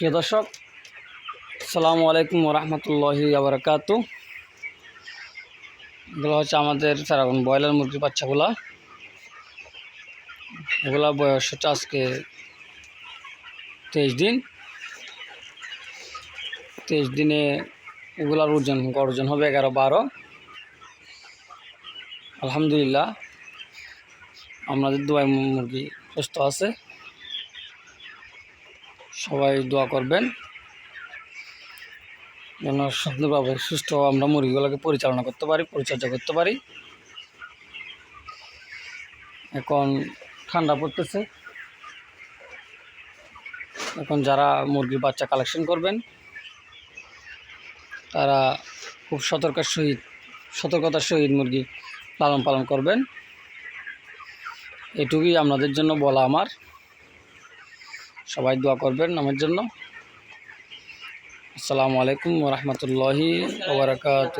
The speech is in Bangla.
প্রিয় দর্শক, আসসালামু আলাইকুম রহমতুল্লাহি আবরকাত। এগুলো হচ্ছে আমাদের সারাগুন ব্রয়লার মুরগির বাচ্চাগুলা। এগুলা বয়স হচ্ছে আজকে তেইশ দিন। তেইশ দিনে এগুলার ওজন, গড় ওজন হবে এগারো, বারো। আলহামদুলিল্লাহ, আমাদের দোয়াই মুরগি সুস্থ আছে। সবাই দোয়া করবেন। যেন সুন্দরভাবে সুস্থ আমরা মুরগিগুলোকে পরিচালনা করতে পারি, পরিচর্যা করতে পারি। এখন ঠান্ডা পড়তেছে। এখন যারা মুরগির বাচ্চা কালেকশন করবেন, তারা খুব সতর্কের সহিত, সতর্কতার সহিত মুরগি লালন পালন করবেন। এটুকুই আপনাদের জন্য বলা আমার। সবাই দোয়া করবেন আমার জন্য। আসসালামু আলাইকুম রহমতুল্লাহি ওবরাকাত